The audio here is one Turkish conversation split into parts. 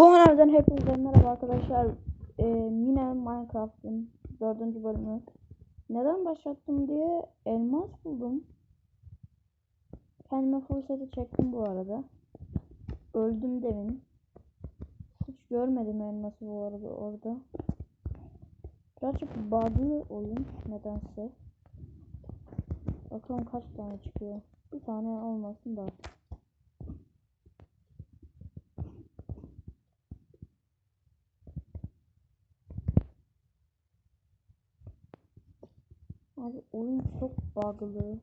Nereden hepinize merhaba arkadaşlar. Ee, yine Minecraft'ın dördüncü bölümü. Neden başlattım diye elmas buldum. Kendime seti çektim bu arada. Öldüm demin. Hiç görmedim elması bu arada orada. Birazcık bug'lı oyun nedense. Bakalım kaç tane çıkıyor. Bir tane olmasın da. Abi oyun çok bug'lı.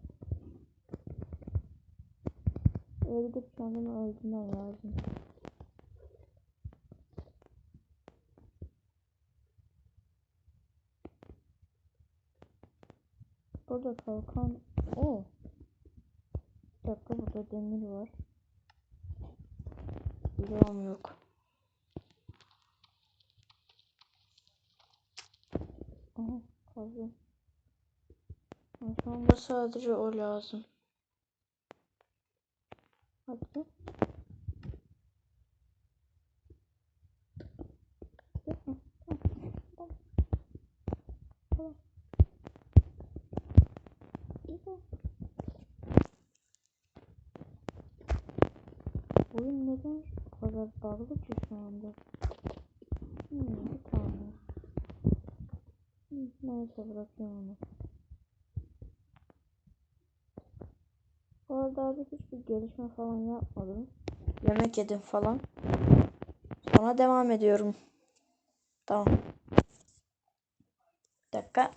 Öyle de kendimi öldürmem lazım. Burada kalkan... o. Bir dakika burada demir var. Bloğum yok. Aha kazdım. Anda sadece o lazım. Hadi. Oyun neden bu kadar bağlı ki şu anda? Hmm, bir tane. Hmm, neyse bırakıyorum onu. Abi hiçbir gelişme falan yapmadım. Yemek yedim falan. Sonra devam ediyorum. Tamam. Bir. Dakika.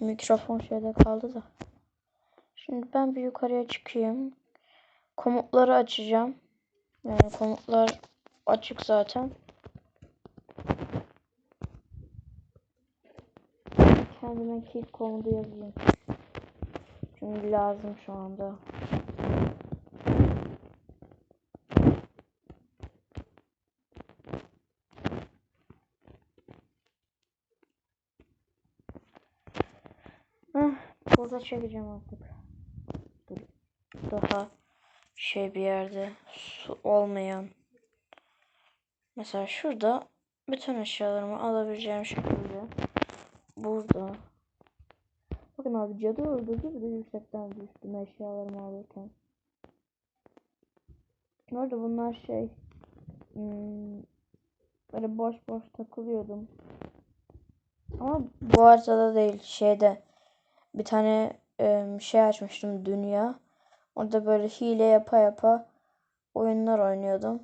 Mikrofon şeyde kaldı da. Şimdi ben bir yukarıya çıkayım. Komutları açacağım. Yani komutlar açık zaten. Kendime kill komutu yazayım. Çünkü lazım şu anda. Burada çekeceğim artık. Daha şey bir yerde su olmayan. Mesela şurada bütün eşyalarımı alabileceğim şekilde. Burada. Bakın abi cadı öldürdü bir de yüksekten düştüm eşyalarımı alırken. Orada bunlar şey hmm, böyle boş boş takılıyordum. Ama bu haritada değil şeyde bir tane şey açmıştım dünya. Orada böyle hile yapa yapa oyunlar oynuyordum.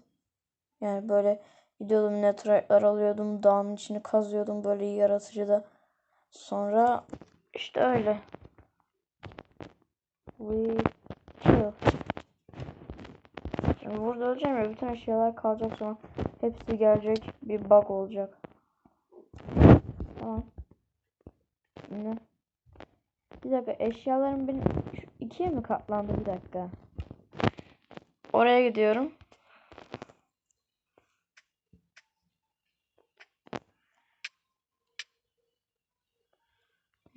Yani böyle gidiyordum netherite'lar alıyordum dağın içini kazıyordum böyle yaratıcıda. Sonra işte öyle. Witcher. Şimdi burada öleceğim ya bütün eşyalar kalacak sonra hepsi gelecek bir bug olacak. Tamam. Ne? Bir dakika eşyalarım benim ikiye mi katlandı bir dakika. Oraya gidiyorum.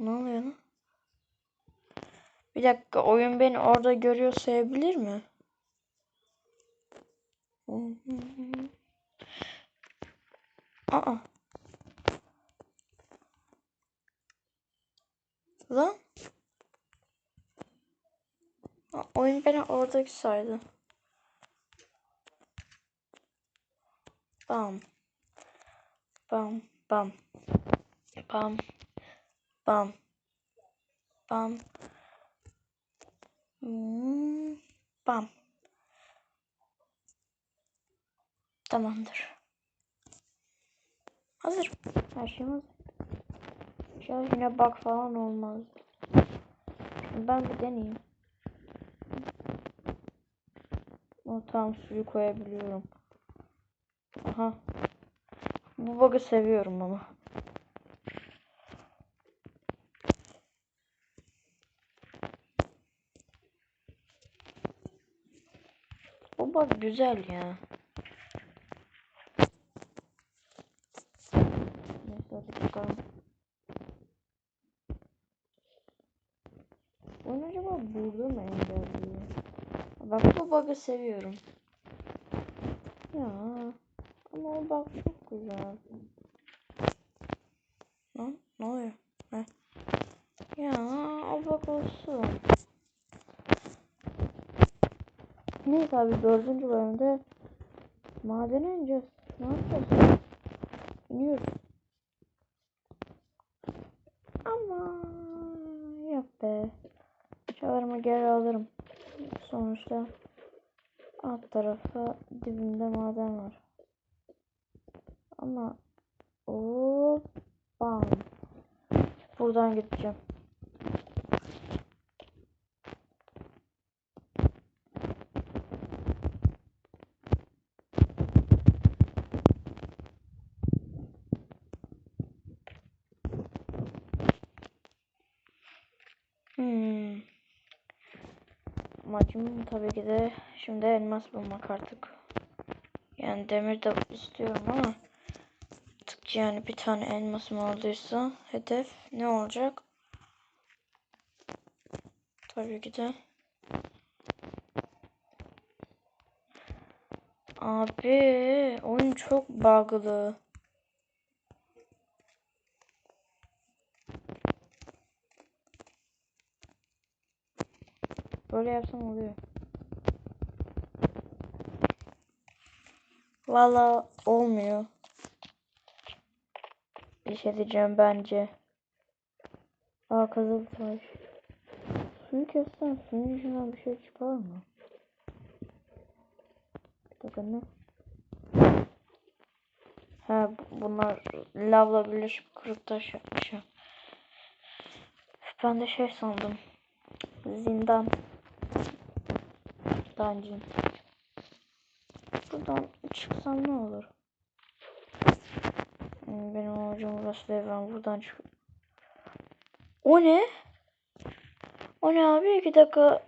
Ne oluyor lan? Bir dakika oyun beni orada görüyor sayabilir mi? Aa. Lan. Oyun beni oradaki saydı. Bam. Bam. Bam. Bam. Bam. Bam. Hmm, Bam. Tamamdır. Hazır. Her şey hazır. İnşallah yine bug falan olmaz. Ben bir deneyeyim. O tam suyu koyabiliyorum. Aha. Bu bug'ı seviyorum ama. O bug güzel ya. Neyse bakalım. Onu acaba burada mı engelliyor? Bak bu bug'ı seviyorum. Oo bak çok güzel. Lan ne oluyor? Heh. Ya o bak olsun. Neyse abi dördüncü bölümde madene ineceğiz. Ne yapacağız? İniyoruz. Ama yok be. Çağırma geri alırım. Sonuçta alt tarafa dibinde maden var. Ama o bam. Buradan gideceğim. Hmm. Amacım tabii ki de şimdi elmas bulmak artık. Yani demir de istiyorum ama artık yani bir tane elmasım olduysa hedef ne olacak? Tabii ki de Abi oyun çok bug'lı. Böyle yapsam oluyor. Valla olmuyor. Bir şey diyeceğim bence. Aa kazılı taş. Suyu kessen suyun içinden bir şey çıkar mı? Bir dakika ne? Ha bu- bunlar lavla birleşip kırık taş yapmışım. Ben de şey sandım. Zindan. Dungeon. Buradan çıksam ne olur? Hmm, Benim amacım burası değil. Ben buradan çık. O ne? O ne abi? İki dakika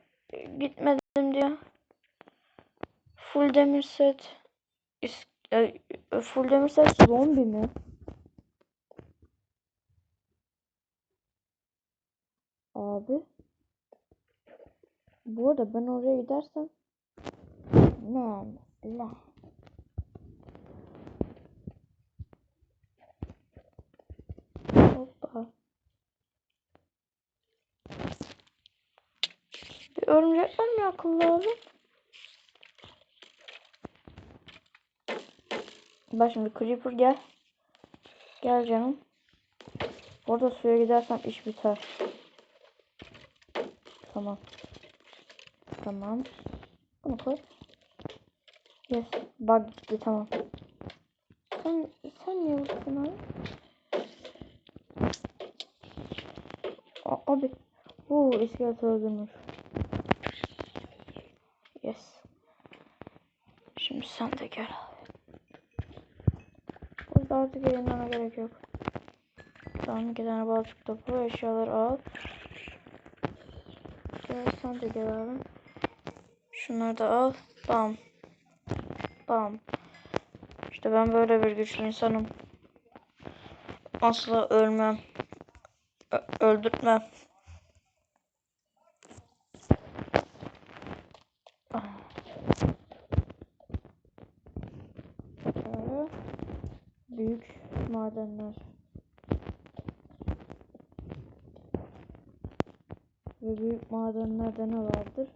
gitmedim diyor. Full demir set. E, e, full demir set zombi mi? Abi. Bu arada ben oraya gidersem ne la Hoppa. Bir örümcekler mi akıllı abi? Bak şimdi Creeper gel. Gel canım. Orada suya gidersem iş biter. Tamam. Tamam. Bunu koy. Yes. Bug gitti tamam. Sen sen niye buradasın abi? A- abi. Bu iskelet öldürmüş. Yes. Şimdi sen de gel abi. Burada artık yayınlama gerek yok. Tamam iki tane balık topu eşyaları al. Gel sen de gel abi. Şunları da al. Bam. Bam. İşte ben böyle bir güçlü insanım. Asla ölmem. Ö- öldürtmem. Ah. Büyük madenler. Ve büyük madenlerde ne vardır?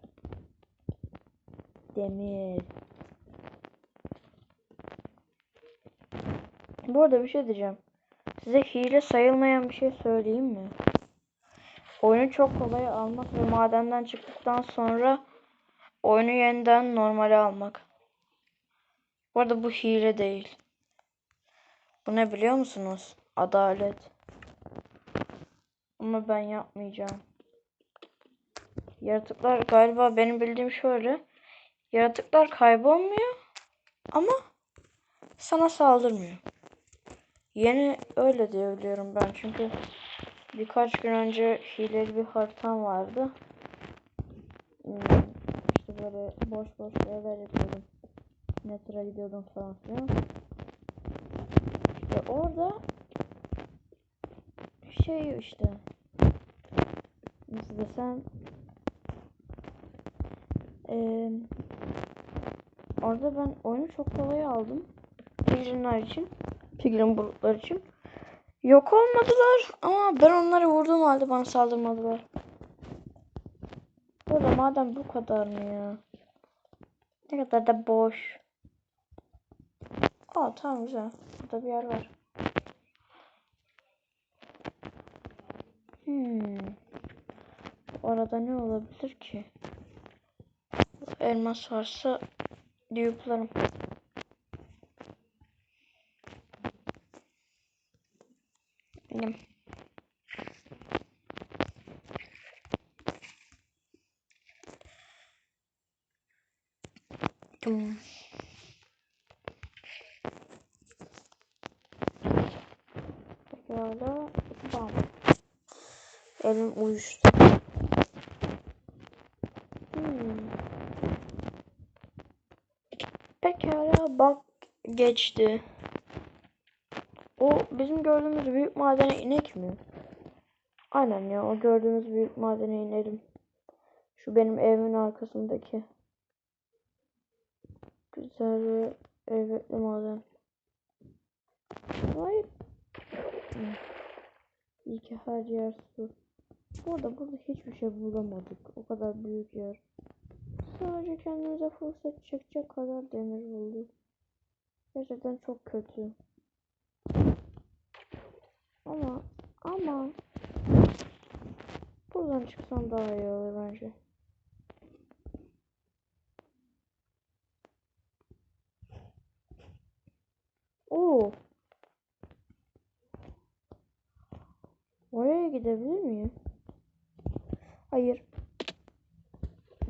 Demir. Bu arada bir şey diyeceğim. Size hile sayılmayan bir şey söyleyeyim mi? Oyunu çok kolay almak ve madenden çıktıktan sonra oyunu yeniden normale almak. Bu arada bu hile değil. Bu ne biliyor musunuz? Adalet. Ama ben yapmayacağım. Yaratıklar galiba benim bildiğim şöyle. Yaratıklar kaybolmuyor ama sana saldırmıyor. Yeni öyle diye biliyorum ben çünkü birkaç gün önce hileli bir haritam vardı. Hmm, İşte böyle boş boş şeyler yapıyordum. Nether'a gidiyordum falan filan. İşte orada şey işte nasıl desem eee, orada ben oyunu çok kolay aldım. Ve piglinler için. Piglin bulutlar için. Yok olmadılar ama ben onları vurduğum halde bana saldırmadılar. Burada madem bu kadar mı ya? Ne kadar da boş. Aa tamam güzel. Burada bir yer var. Hmm. Bu arada ne olabilir ki? Elmas varsa diyuplarım. Benim. Tum. Pekala. Bam. Elim uyuştu. Hmm. Pekala bak geçti. O bizim gördüğümüz büyük madene inek mi? Aynen ya o gördüğümüz büyük madene inelim. Şu benim evimin arkasındaki. Güzel ve elbetli maden. Hayır. İyi ki her yer su. Bu arada burada hiçbir şey bulamadık. O kadar büyük yer. Sadece kendimize fırsat çekecek kadar demir bulduk. Gerçekten çok kötü. Ama ama buradan çıksam daha iyi olur bence. Oo. Oraya gidebilir miyim? Hayır.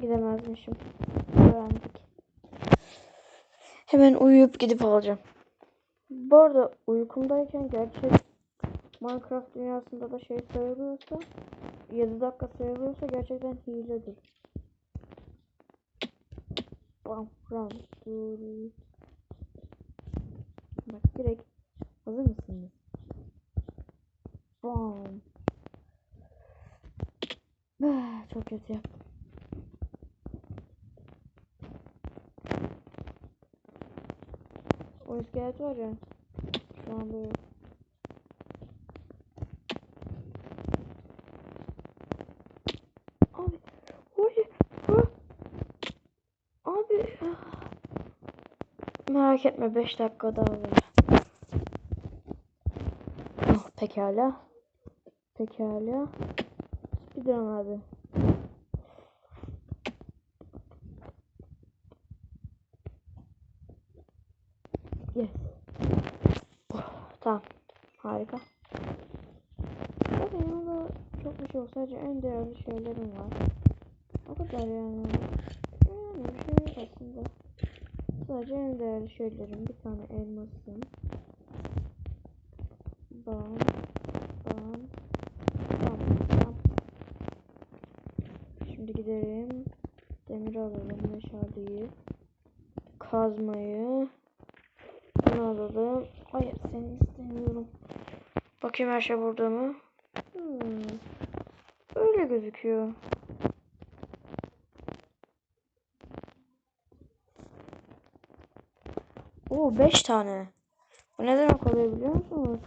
Gidemezmişim. Öğrendik. Hemen uyuyup gidip alacağım. Bu arada uykumdayken gerçek Minecraft dünyasında da şey sayılıyorsa 7 dakika sayılıyorsa gerçekten hiledir. Bam bam. Bak direkt hazır mısınız? Bam. Ah, Çok kötü. O iskelet var ya. Şu anda yok. Abi. Ah. Abi. ah. Merak etme 5 dakika daha olur. Oh, pekala. Pekala. Speedrun abi. Yes. Oh, tamam. Harika. Zaten yanında çok bir şey yok. Sadece en değerli şeylerim var. O kadar yani. Yani bir şey yok aslında. Sadece en değerli şeylerim. Bir tane elmasım. Bam. Bam. Bam. Bam. Şimdi gidelim. Demir alalım. Meşaleyi. Kazmayı. Bunu alalım. Hayır seni istemiyorum. Bakayım her şey burada mı? Hmm. Öyle gözüküyor. Oo 5 tane. Bu ne demek oluyor biliyor musunuz?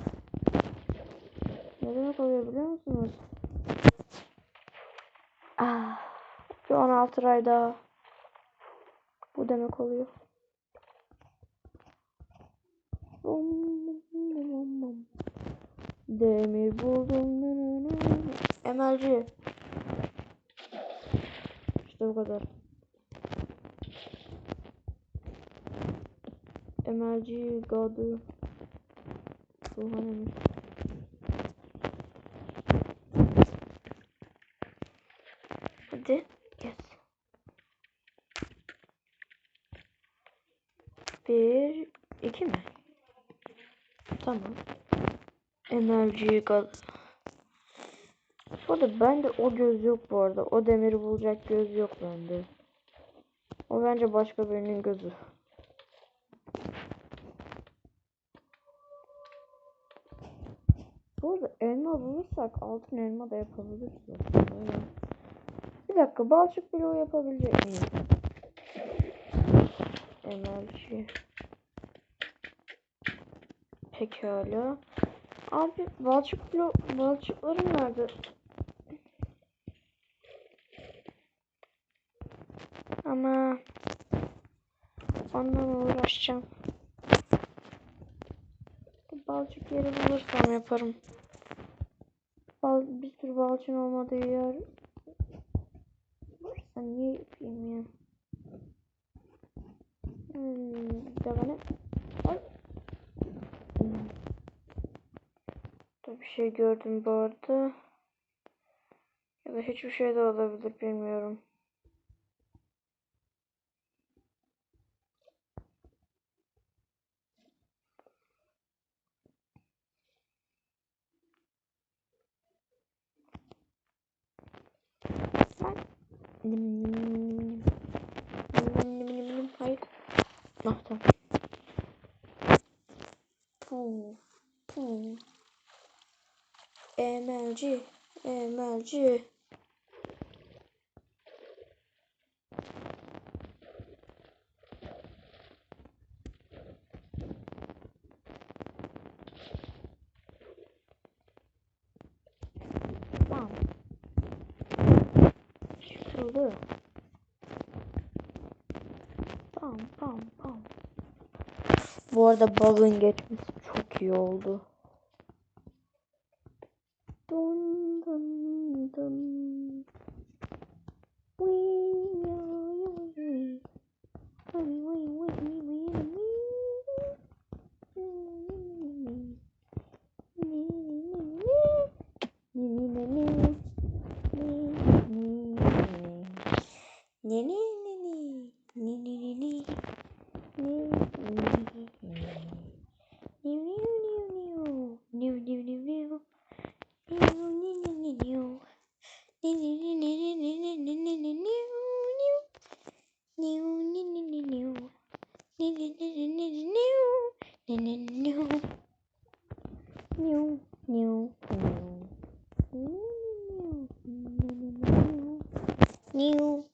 Ne demek oluyor biliyor musunuz? Ah, bir 16 ay daha. Bu demek oluyor. Demir buldum. Emelci. İşte bu kadar. Emelci gadı. Ruhanemiz. Hadi. Yes. Bir, iki mi? Tamam. Emelci gadı. Bu arada bende o göz yok bu arada. O demiri bulacak göz yok bende. O bence başka birinin gözü. Bu arada elma bulursak altın elma da yapabiliriz. Bir dakika balçık bloğu yapabilecek miyim? Enerji. Pekala. Abi balçıklı balçıklarım nerede? Ama ondan uğraşacağım. Balçık yeri bulursam yaparım. Bal, bir sürü balçın olmadığı yer. Ben niye yapayım ya? Hmm, bir de. Ay. Hmm. Da bir şey gördüm bu arada. Ya da hiçbir şey de olabilir bilmiyorum. Emelci. Emelci. Bam. Şurada. Bam bam bam. Bu arada bug'ın geçmesi çok iyi oldu. Ne ne ne ne ne ne ne ne New, new, new. New,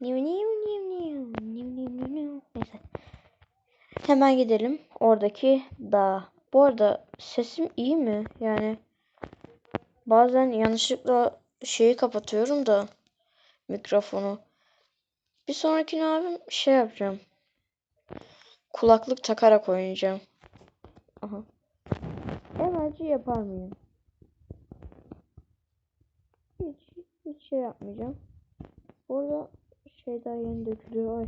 new, new, new. New, new, new, new. Neyse. Hemen gidelim. Oradaki dağ. Bu arada sesim iyi mi? Yani bazen yanlışlıkla şeyi kapatıyorum da mikrofonu. Bir sonrakine abim şey yapacağım. Kulaklık takarak oynayacağım. Aha. Emelci yapar mıyım? Hiç, hiç şey yapmayacağım. Orada şey daha yeni dökülüyor. Ay.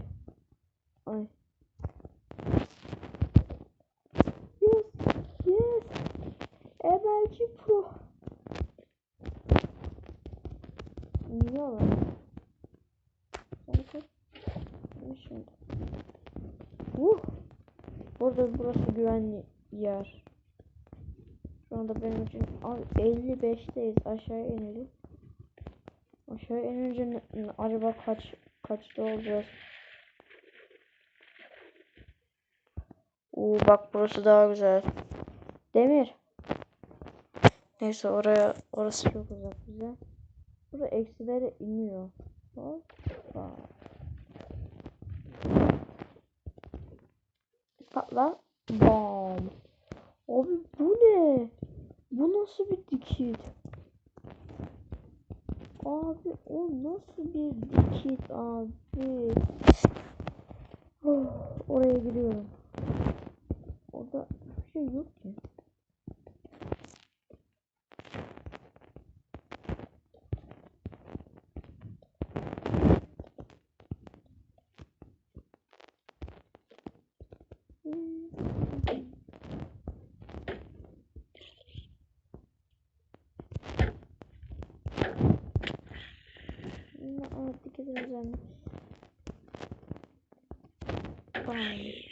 Ay. Yes. Yes. Emelci Pro. Niye lan? Şimdi. Uh. Burada burası güvenli yer. Şu anda benim için Abi 55'teyiz. Aşağı inelim. Aşağı inince acaba kaç kaçta olacağız? Oo bak burası daha güzel. Demir. Neyse oraya orası çok uzak bize. Burada eksilere iniyor. Hoppa. Patla. Bam. Abi bu ne? Bu nasıl bir dikit? Abi o nasıl bir dikit abi? Oh, oraya giriyorum. Orada bir şey yok ki. Evet dikitin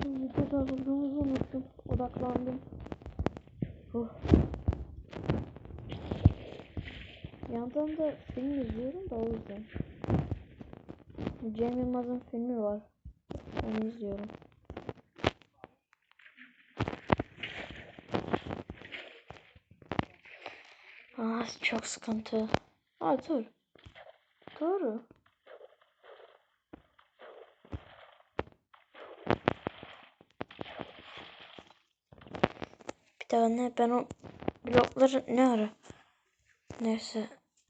Abi videoda bulduğumuzu unuttum. Odaklandım. Huh. Yandan da film izliyorum da o yüzden. Cem Yılmaz'ın filmi var. Onu izliyorum. Aa çok sıkıntı. Aa dur. Doğru. Bir daha ne ben o blokları ne ara? Neyse.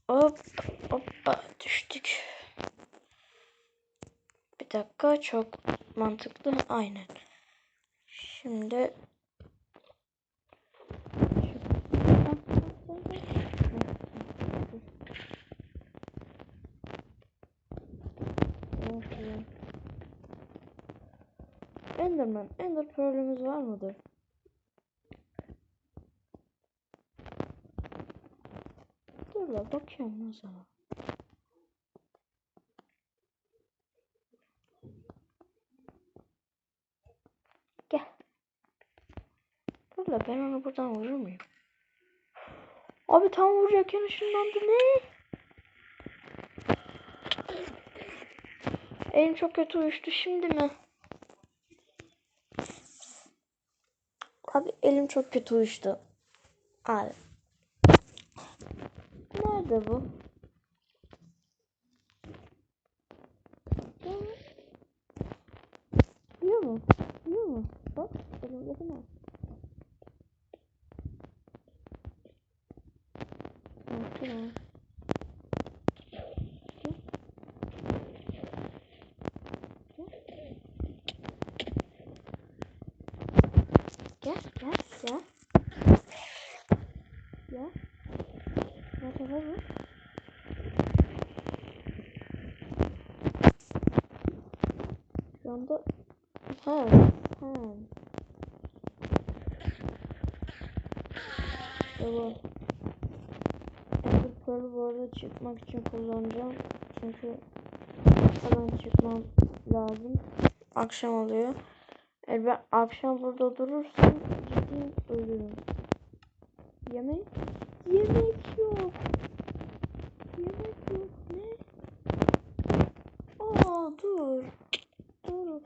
Hop hoppa düştük. Bir dakika çok mantıklı. Aynen. Şimdi Enderman, Ender Pearl'ümüz var mıdır? La bakıyorum o zaman. Gel. Dur la ben onu buradan vurur muyum? Abi tam vuracakken ışınlandı ne? Elim çok kötü uyuştu şimdi mi? Abi elim çok kötü uyuştu. Abi. vou. bu. Biliyor musun? Biliyor musun? Bak elimdeki ne? Okay. Şu anda... Ha, ha. Tamam. Ender Pearl'ü bu arada çıkmak için kullanacağım. Çünkü hemen çıkmam lazım. Akşam oluyor. Eğer ben akşam burada durursam ciddi ölürüm. Yemek? Yemek yok. Yemek yok. Ne? Aa dur. Dur.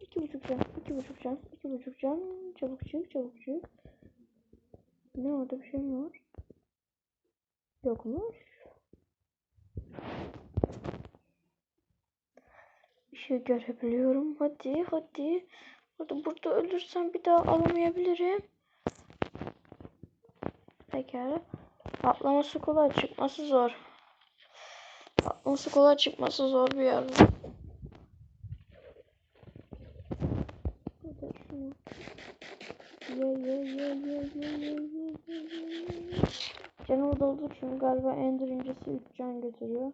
İki buçuk can. iki buçuk can. iki buçuk can. Çabuk çık. Çabuk çık. Ne orada bir şey mi var? Yokmuş. Bir şey görebiliyorum. Hadi hadi. Burada, burada ölürsem bir daha alamayabilirim. Pekala. Atlaması kolay, çıkması zor. Atlaması kolay, çıkması zor bir yer. Canımı doldu çünkü galiba Ender incisi 3 can götürüyor.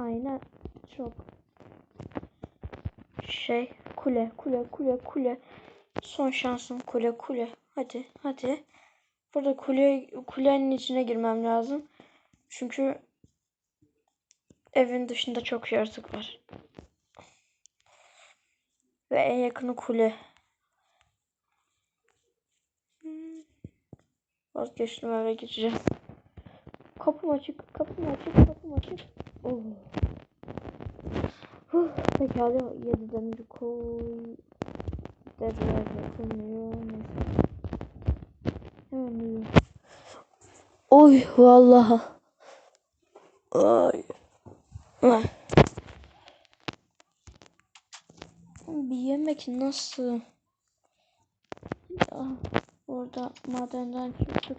Aynen çok. Şey kule kule kule kule. Son şansım kule kule. Hadi hadi. Burada kule kulenin içine girmem lazım. Çünkü evin dışında çok yaratık var ve en yakını kule vazgeçtim eve geçeceğim kapım açık kapım açık kapım açık oh. Huh, pekala 7 demir koy. Derler yapılmıyor. Neyse. Hemen. Oy vallahi. Ay. Ay. Bir yemek nasıl? Ya, orada madenden çıktık.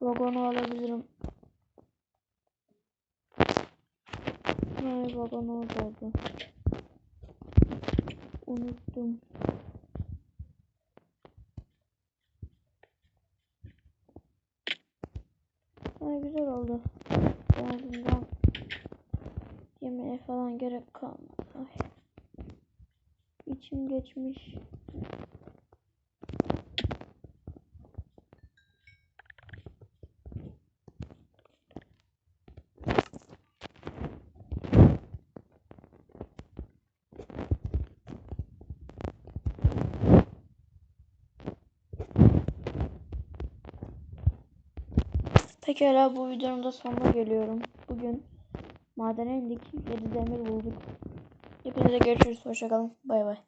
Vagonu alabilirim. Ay vagon oradaydı. Unuttum. Ay güzel oldu. Ardından Yemeğe falan gerek kalmadı. Ay. İçim geçmiş. Pekala bu videonun da sonuna geliyorum. Bugün madene indik. 7 demir bulduk. Hepinize görüşürüz. Hoşçakalın. Bay bay.